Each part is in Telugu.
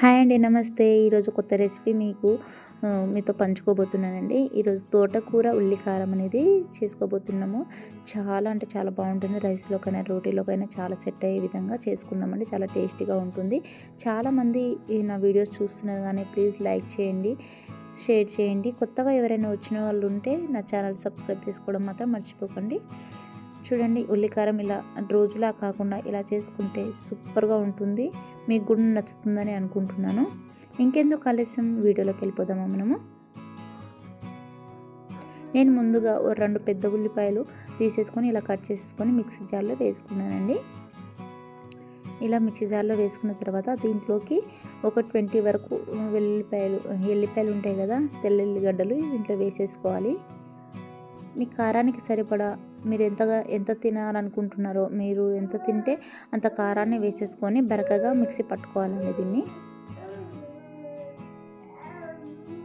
హాయ్ అండి నమస్తే. ఈరోజు కొత్త రెసిపీ మీకు మీతో పంచుకోబోతున్నానండి. ఈరోజు తోటకూర ఉల్లికారం అనేది చేసుకోబోతున్నాము. చాలా అంటే చాలా బాగుంటుంది. రైస్లోకైనా రోటీలోకైనా చాలా సెట్ అయ్యే విధంగా చేసుకుందామండి. చాలా టేస్టీగా ఉంటుంది. చాలామంది ఈ నా వీడియోస్ చూస్తున్నారు కానీ ప్లీజ్ లైక్ చేయండి షేర్ చేయండి. కొత్తగా ఎవరైనా వచ్చిన వాళ్ళు ఉంటే నా ఛానల్ సబ్స్క్రైబ్ చేసుకోవడం మాత్రం మర్చిపోకండి. చూడండి ఉల్లికారం ఇలా రోజులా కాకుండా ఇలా చేసుకుంటే సూపర్గా ఉంటుంది. మీకు కూడా నచ్చుతుందని అనుకుంటున్నాను. ఇంకెందుకు ఆలస్యం? వీడియోలోకి వెళ్ళిపోదామా మనము? నేను ముందుగా ఓ రెండు పెద్ద ఉల్లిపాయలు తీసేసుకొని ఇలా కట్ చేసేసుకొని మిక్సీ జార్లో వేసుకున్నానండి. ఇలా మిక్సీ జార్లో వేసుకున్న తర్వాత దీంట్లోకి ఒక ట్వంటీ వరకు వెల్లుల్లిపాయలు ఎల్లిపాయలు ఉంటాయి కదా తెల్లెల్లిగడ్డలు దీంట్లో వేసేసుకోవాలి. మీ కారానికి సరిపడా మీరు ఎంతగా ఎంత తినాలనుకుంటున్నారో మీరు ఎంత తింటే అంత కారాన్ని వేసేసుకొని బరకగా మిక్సీ పట్టుకోవాలండి దీన్ని.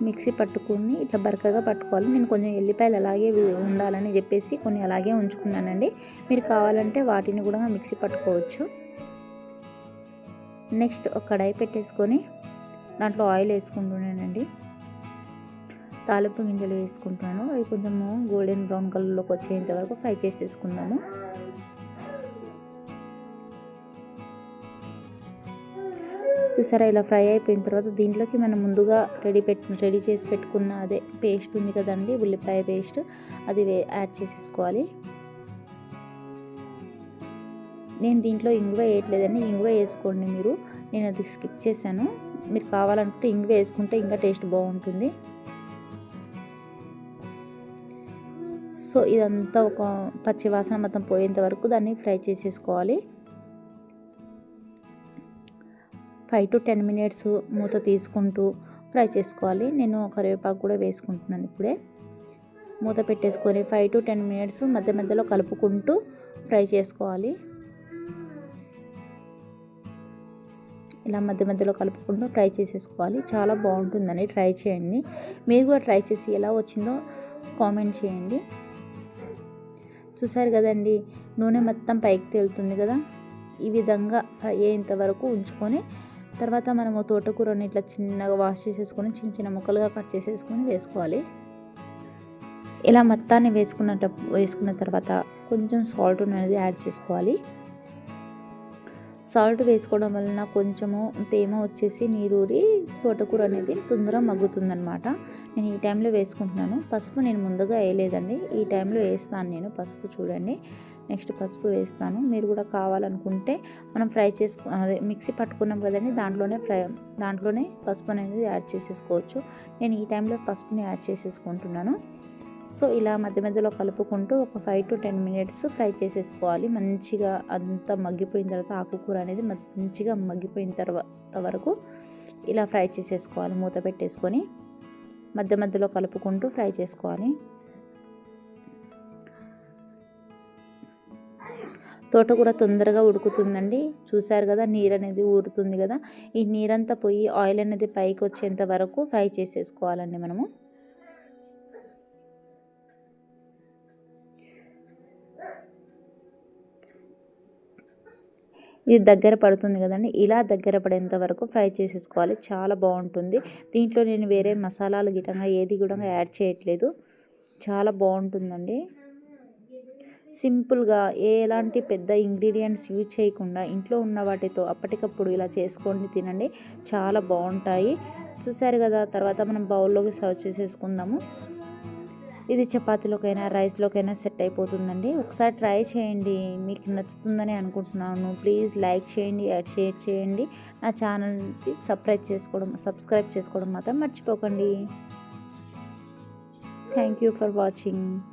మిక్సీ పట్టుకుని ఇట్లా బరకగా పట్టుకోవాలి. నేను కొంచెం ఎల్లిపాయలు అలాగే ఉండాలని చెప్పేసి కొన్ని అలాగే ఉంచుకున్నానండి. మీరు కావాలంటే వాటిని కూడా మిక్సీ పట్టుకోవచ్చు. నెక్స్ట్ ఒక కడాయి పెట్టేసుకొని దాంట్లో ఆయిల్ వేసుకుంటున్నానండి తాలింపు గింజలు వేసుకుంటున్నాను. అవి కొంచెము గోల్డెన్ బ్రౌన్ కలర్లోకి వచ్చేంత వరకు ఫ్రై చేసేసుకుందాము. చూసారా ఇలా ఫ్రై అయిపోయిన తర్వాత దీంట్లోకి మనం ముందుగా రెడీ పెట్టి రెడీ చేసి పెట్టుకున్న అదే పేస్ట్ ఉంది కదండి ఉల్లిపాయ పేస్ట్. అది యాడ్ చేసేసుకోవాలి. నేను దీంట్లో ఇంగువ వేయట్లేదండి ఇంగువ వేసుకోండి మీరు. నేను అది స్కిప్ చేశాను. మీరు కావాలనుకుంటే ఇంగువ వేసుకుంటే ఇంకా టేస్ట్ బాగుంటుంది. సో ఇదంతా ఒక పచ్చి వాసన మొత్తం పోయేంత వరకు దాన్ని ఫ్రై చేసేసుకోవాలి. ఫైవ్ టు టెన్ మినిట్స్ మూత తీసుకుంటూ ఫ్రై చేసుకోవాలి. నేను కరివేపాకు కూడా వేసుకుంటున్నాను ఇప్పుడే. మూత పెట్టేసుకొని ఫైవ్ టు టెన్ మినిట్స్ మధ్య మధ్యలో కలుపుకుంటూ ఫ్రై చేసుకోవాలి. ఇలా మధ్య మధ్యలో కలుపుకుంటూ ఫ్రై చేసేసుకోవాలి. చాలా బాగుంటుందని ట్రై చేయండి. మీరు కూడా ట్రై చేసి ఎలా వచ్చిందో కామెంట్ చేయండి. చూసారు కదండి. నూనె మొత్తం పైకి తేలుతుంది కదా. ఈ విధంగా ఫ్రై వరకు ఉంచుకొని తర్వాత మనము తోటకూరని ఇట్లా చిన్నగా వాష్ చేసేసుకొని చిన్న చిన్న ముక్కలుగా కట్ చేసేసుకొని వేసుకోవాలి. ఇలా మొత్తాన్ని వేసుకున్న వేసుకున్న తర్వాత కొంచెం సాల్ట్ అనేది యాడ్ చేసుకోవాలి. సాల్ట్ వేసుకోవడం వలన కొంచెము తేమ వచ్చేసి నీరూరి తోటకూర అనేది తొందరగా మగ్గుతుందనమాట నేను ఈ టైంలో వేసుకుంటున్నాను. పసుపు నేను ముందుగా వేయలేదండి. ఈ టైంలో వేస్తాను నేను. పసుపు చూడండి. నెక్స్ట్ పసుపు వేస్తాను. మీరు కూడా కావాలనుకుంటే మనం ఫ్రై చేసుకు అదే మిక్సీ పట్టుకున్నాం కదండి దాంట్లోనే ఫ్రై దాంట్లోనే పసుపు అనేది యాడ్ చేసేసుకోవచ్చు. నేను ఈ టైంలో పసుపుని యాడ్ చేసేసుకుంటున్నాను. సో ఇలా మధ్య మధ్యలో కలుపుకుంటూ ఒక five to ten minutes fry చేసేసుకోవాలి. మంచిగా అంతా మగ్గిపోయిన తర్వాత ఆకుకూర అనేది మంచిగా మగ్గిపోయిన తర్వాత వరకు ఇలా ఫ్రై చేసేసుకోవాలి. మూత పెట్టేసుకొని మధ్య మధ్యలో కలుపుకుంటూ ఫ్రై చేసుకోవాలి. తోటకూర తొందరగా ఉడుకుతుందండి. చూశారు కదా నీరు అనేది ఊరుతుంది కదా. ఈ నీరంతా పోయి ఆయిల్ అనేది పైకి వచ్చేంత వరకు ఫ్రై చేసేసుకోవాలండి మనము. ఇది దగ్గర పడుతుంది కదండి. ఇలా దగ్గర పడేంత వరకు ఫ్రై చేసేసుకోవాలి. చాలా బాగుంటుంది. దీంట్లో నేను వేరే మసాలాలు గిటంగా ఏది కూడా యాడ్ చేయట్లేదు. చాలా బాగుంటుందండి. సింపుల్గా ఎలాంటి పెద్ద ఇంగ్రీడియంట్స్ యూజ్ చేయకుండా ఇంట్లో ఉన్న వాటితో అప్పటికప్పుడు ఇలా చేసుకొని తినండి. చాలా బాగుంటాయి. చూసారు కదా తర్వాత మనం బౌల్లోకి సర్వ్ చేసేసుకుందాము. ఇది చపాతీలోకైనా రైస్లోకైనా సెట్ అయిపోతుందండి. ఒకసారి ట్రై చేయండి. మీకు నచ్చుతుందని అనుకుంటున్నాను. ప్లీజ్ లైక్ చేయండి యాడ్ షేర్ చేయండి. నా ఛానల్కి సబ్స్క్రైబ్ చేసుకోవడం సబ్స్క్రైబ్ చేసుకోవడం మాత్రం మర్చిపోకండి. Thank you for watching.